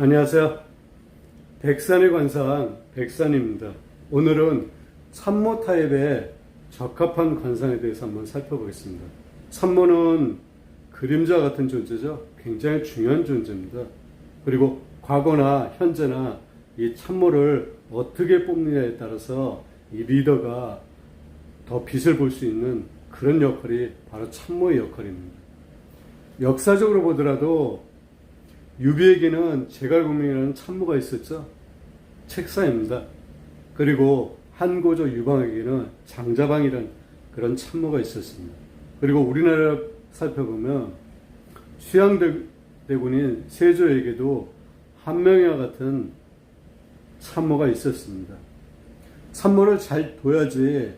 안녕하세요. 백산의 관상 백산입니다. 오늘은 참모 타입의 적합한 관상에 대해서 한번 살펴보겠습니다. 참모는 그림자 같은 존재죠. 굉장히 중요한 존재입니다. 그리고 과거나 현재나 이 참모를 어떻게 뽑느냐에 따라서 이 리더가 더 빛을 볼 수 있는 그런 역할이 바로 참모의 역할입니다. 역사적으로 보더라도 유비에게는 제갈공명이라는 참모가 있었죠. 책사입니다. 그리고 한고조 유방에게는 장자방이라는 그런 참모가 있었습니다. 그리고 우리나라 살펴보면 수양대군인 세조에게도 한명이와 같은 참모가 있었습니다. 참모를 잘 둬야지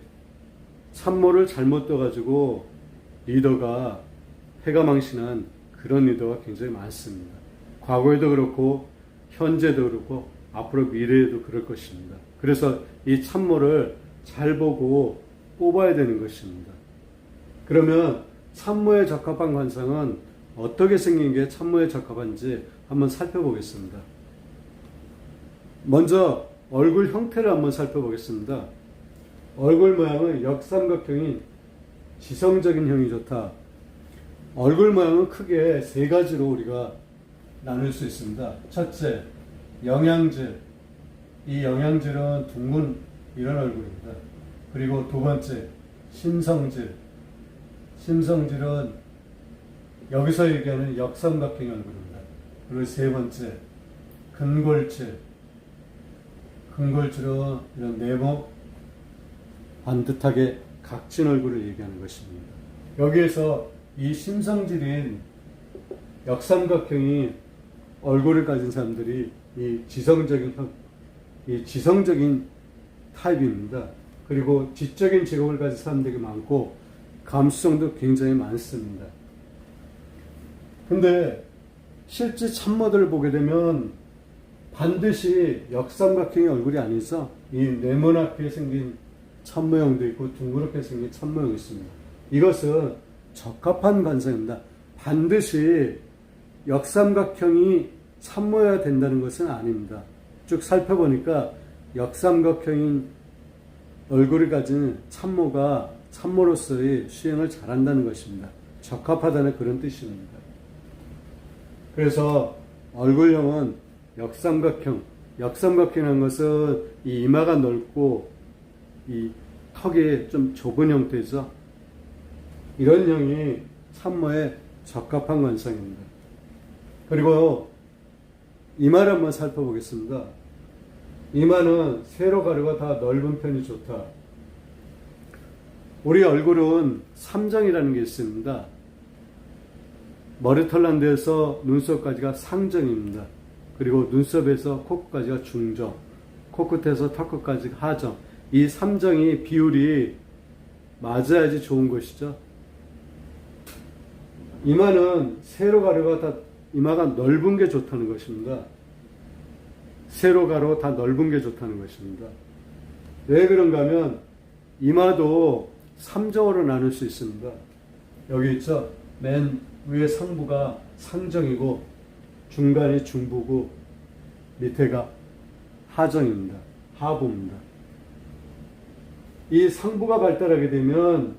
참모를 잘못 둬가지고 리더가 해가 망신한 그런 리더가 굉장히 많습니다. 과거에도 그렇고 현재도 그렇고 앞으로 미래에도 그럴 것입니다. 그래서 이 참모를 잘 보고 뽑아야 되는 것입니다. 그러면 참모에 적합한 관상은 어떻게 생긴 게 참모에 적합한지 한번 살펴보겠습니다. 먼저 얼굴 형태를 한번 살펴보겠습니다. 얼굴 모양은 역삼각형인 지성적인 형이 좋다. 얼굴 모양은 크게 세 가지로 우리가 나눌 수 있습니다. 첫째, 영양질. 이 영양질은 둥근 이런 얼굴입니다. 그리고 두 번째, 심성질. 심성질은 여기서 얘기하는 역삼각형 얼굴입니다. 그리고 세 번째, 근골질. 근골질은 이런 네모 반듯하게 각진 얼굴을 얘기하는 것입니다. 여기에서 이 심성질인 역삼각형이 얼굴을 가진 사람들이 이 지성적인 형, 이 지성적인 타입입니다. 그리고 지적인 직업을 가진 사람들이 많고 감수성도 굉장히 많습니다. 근데 실제 참모들을 보게 되면 반드시 역삼각형의 얼굴이 아니죠. 이 네모나게 생긴 참모형도 있고 둥그렇게 생긴 참모형이 있습니다. 이것은 적합한 관상입니다. 반드시 역삼각형이 참모여야 된다는 것은 아닙니다. 쭉 살펴보니까 역삼각형인 얼굴을 가진 참모가 참모로서의 수행을 잘한다는 것입니다. 적합하다는 그런 뜻입니다. 그래서 얼굴형은 역삼각형, 역삼각형이라는 것은 이 이마가 넓고 이 턱이 좀 좁은 형태죠. 이런 형이 참모에 적합한 관상입니다. 그리고 이마를 한번 살펴보겠습니다. 이마는 세로 가루가 다 넓은 편이 좋다. 우리 얼굴은 삼정이라는 게 있습니다. 머리털난 데에서 눈썹까지가 상정입니다. 그리고 눈썹에서 코끝까지가 중정, 코끝에서 턱끝까지 하정. 이 삼정이 비율이 맞아야지 좋은 것이죠. 이마는 세로 가루가 다 이마가 넓은 게 좋다는 것입니다. 세로 가로 다 넓은 게 좋다는 것입니다. 왜 그런가 하면 이마도 3정으로 나눌 수 있습니다. 여기 있죠? 맨 위에 상부가 상정이고 중간이 중부고 밑에가 하정입니다. 하부입니다. 이 상부가 발달하게 되면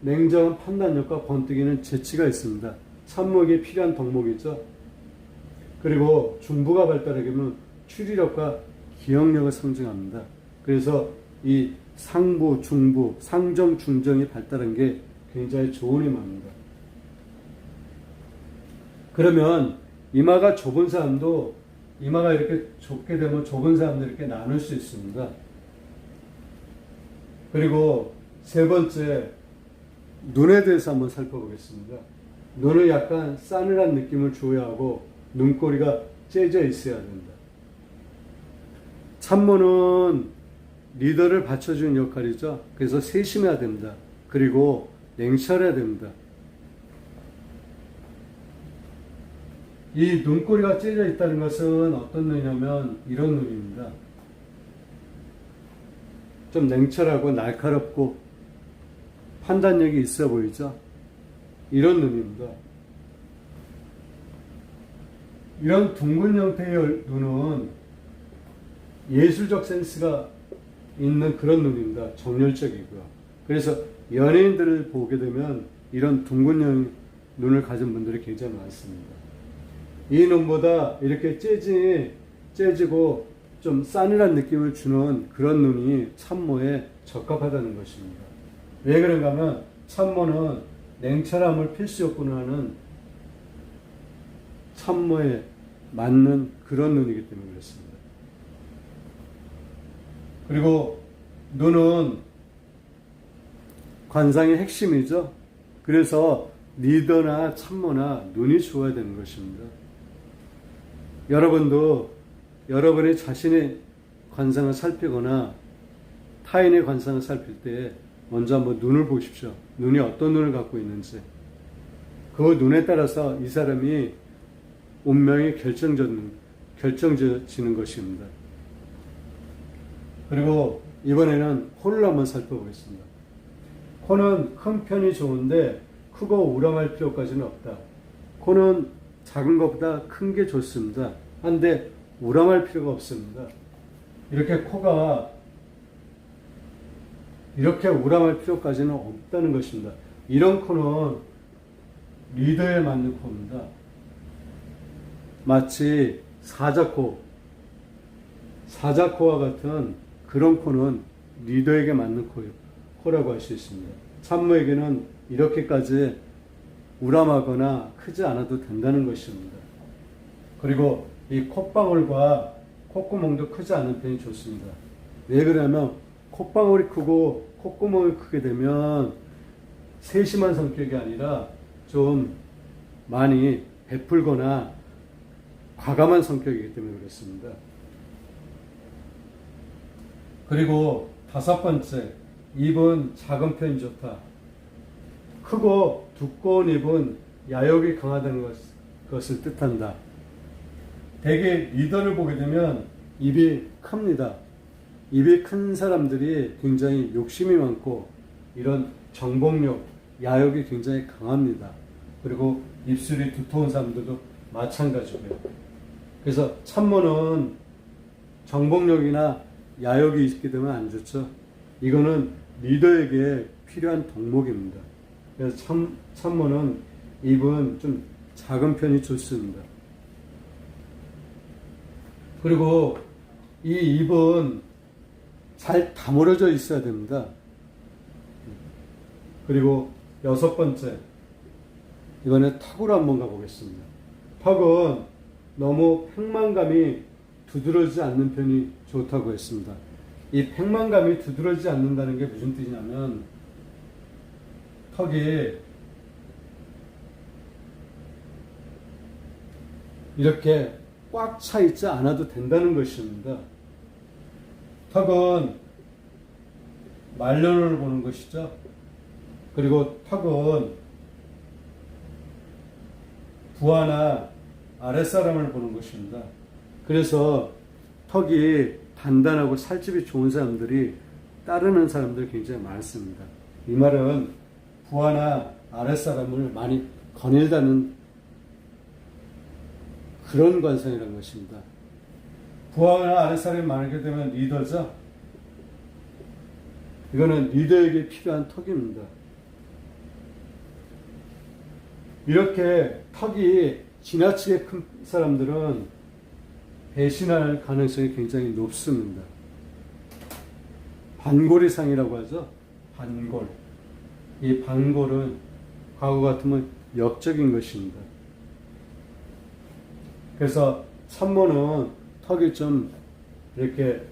냉정한 판단력과 번뜩이는 재치가 있습니다. 참목이 필요한 덕목이죠. 그리고 중부가 발달하게 되면 추리력과 기억력을 상징합니다. 그래서 이 상부, 중부, 상정, 중정이 발달한 게 굉장히 좋은 이마입니다. 그러면 이마가 좁은 사람도 이마가 이렇게 좁게 되면 좁은 사람들 이렇게 나눌 수 있습니다. 그리고 세 번째, 눈에 대해서 한번 살펴보겠습니다. 눈을 약간 싸늘한 느낌을 줘야 하고 눈꼬리가 째져 있어야 된다. 참모는 리더를 받쳐주는 역할이죠. 그래서 세심해야 됩니다. 그리고 냉철해야 됩니다. 이 눈꼬리가 째져 있다는 것은 어떤 눈이냐면 이런 눈입니다. 좀 냉철하고 날카롭고 판단력이 있어 보이죠? 이런 눈입니다. 이런 둥근 형태의 눈은 예술적 센스가 있는 그런 눈입니다. 정열적이고요. 그래서 연예인들을 보게 되면 이런 둥근 형 눈을 가진 분들이 굉장히 많습니다. 이 눈보다 이렇게 재지, 재지고 좀 싸늘한 느낌을 주는 그런 눈이 참모에 적합하다는 것입니다. 왜 그런가 하면 참모는 냉철함을 필수 요건으로 하는 참모에 맞는 그런 눈이기 때문에 그렇습니다. 그리고 눈은 관상의 핵심이죠. 그래서 리더나 참모나 눈이 좋아야 되는 것입니다. 여러분도 여러분의 자신의 관상을 살피거나 타인의 관상을 살필 때 먼저 한번 눈을 보십시오. 눈이 어떤 눈을 갖고 있는지. 그 눈에 따라서 이 사람이 운명이 결정전, 결정지는 것입니다. 그리고 이번에는 코를 한번 살펴보겠습니다. 코는 큰 편이 좋은데 크고 우람할 필요까지는 없다. 코는 작은 것보다 큰 게 좋습니다. 한데 우람할 필요가 없습니다. 이렇게 코가 이렇게 우람할 필요까지는 없다는 것입니다. 이런 코는 리더에 맞는 코입니다. 마치 사자코, 사자코와 같은 그런 코는 리더에게 맞는 코, 코라고 할 수 있습니다. 참모에게는 이렇게까지 우람하거나 크지 않아도 된다는 것입니다. 그리고 이 콧방울과 콧구멍도 크지 않은 편이 좋습니다. 왜 그러냐면 콧방울이 크고 콧구멍이 크게 되면 세심한 성격이 아니라 좀 많이 베풀거나 과감한 성격이기 때문에 그렇습니다. 그리고 다섯 번째, 입은 작은 편이 좋다. 크고 두꺼운 입은 야욕이 강하다는 것, 것을 뜻한다. 대개 리더를 보게 되면 입이 큽니다. 입이 큰 사람들이 굉장히 욕심이 많고 이런 정복력, 야욕이 굉장히 강합니다. 그리고 입술이 두터운 사람들도 마찬가지고요. 그래서 참모는 정복력이나 야욕이 있게 되면 안 좋죠. 이거는 리더에게 필요한 덕목입니다. 그래서 참, 참모는 입은 좀 작은 편이 좋습니다. 그리고 이 입은 잘 다물어져 있어야 됩니다. 그리고 여섯 번째, 이번에 턱으로 한번 가보겠습니다. 턱은 너무 팽만감이 두드러지지 않는 편이 좋다고 했습니다. 이 팽만감이 두드러지지 않는다는 게 무슨 뜻이냐면 턱이 이렇게 꽉 차 있지 않아도 된다는 것입니다. 턱은 말년을 보는 것이죠. 그리고 턱은 부하나 아랫사람을 보는 것입니다. 그래서 턱이 단단하고 살집이 좋은 사람들이 따르는 사람들이 굉장히 많습니다. 이 말은 부하나 아랫사람을 많이 거닐다는 그런 관성이라는 것입니다. 부하나 아랫사람이 많게 되면 리더죠. 이거는 리더에게 필요한 턱입니다. 이렇게 턱이 지나치게 큰 사람들은 배신할 가능성이 굉장히 높습니다. 반골이상이라고 하죠. 반골. 이 반골은 과거 같으면 역적인 것입니다. 그래서 참모는 턱이 좀 이렇게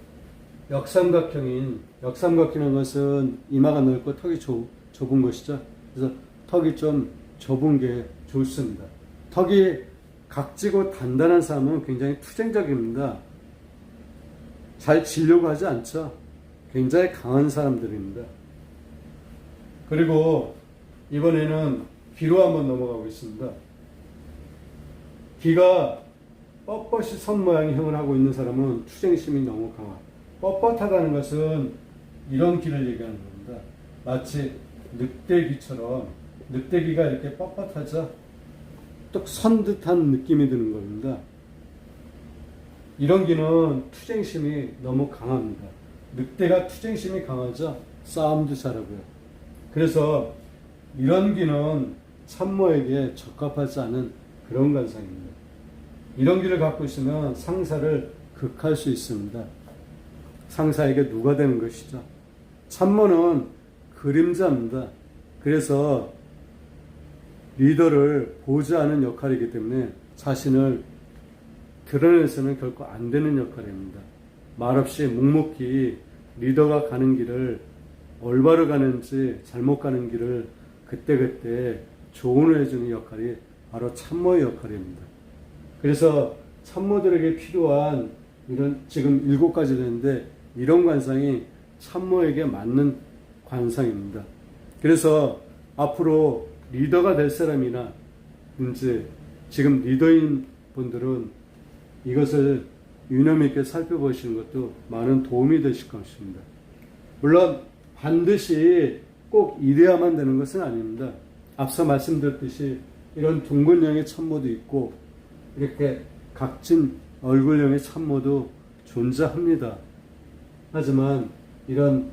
역삼각형인 역삼각형인 것은 이마가 넓고 턱이 좁, 좁은 것이죠. 그래서 턱이 좀 좁은 게 좋습니다. 턱이 각지고 단단한 사람은 굉장히 투쟁적입니다. 잘 지려고 하지 않죠. 굉장히 강한 사람들입니다. 그리고 이번에는 귀로 한번 넘어가고 있습니다. 귀가 뻣뻣이 선 모양형을 하고 있는 사람은 투쟁심이 너무 강하. 뻣뻣하다는 것은 이런 귀를 얘기하는 겁니다. 마치 늑대귀처럼 늑대귀가 이렇게 뻣뻣하죠. 뚝선 듯한 느낌이 드는 겁니다. 이런 기는 투쟁심이 너무 강합니다. 늑대가 투쟁심이 강하죠. 싸움도 잘하고요. 그래서 이런 기는 참모에게 적합하지 않은 그런 관상입니다. 이런 기를 갖고 있으면 상사를 극할 수 있습니다. 상사에게 누가 되는 것이죠. 참모는 그림자입니다. 그래서 리더를 보좌하는 역할이기 때문에 자신을 드러내서는 결코 안 되는 역할입니다. 말없이 묵묵히 리더가 가는 길을 올바로 가는지 잘못 가는 길을 그때그때 조언을 해주는 역할이 바로 참모의 역할입니다. 그래서 참모들에게 필요한 이런 지금 일곱 가지 되는데 이런 관상이 참모에게 맞는 관상입니다. 그래서 앞으로 리더가 될 사람이나 이제 지금 리더인 분들은 이것을 유념 있게 살펴보시는 것도 많은 도움이 되실 것입니다. 물론 반드시 꼭 이래야만 되는 것은 아닙니다. 앞서 말씀드렸듯이 이런 둥근형의 참모도 있고 이렇게 각진 얼굴형의 참모도 존재합니다. 하지만 이런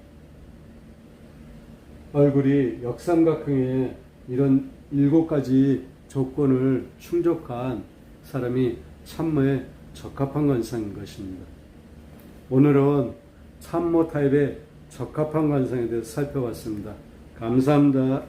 얼굴이 역삼각형의 이런 일곱 가지 조건을 충족한 사람이 참모에 적합한 관상인 것입니다. 오늘은 참모 타입의 적합한 관상에 대해서 살펴봤습니다. 감사합니다.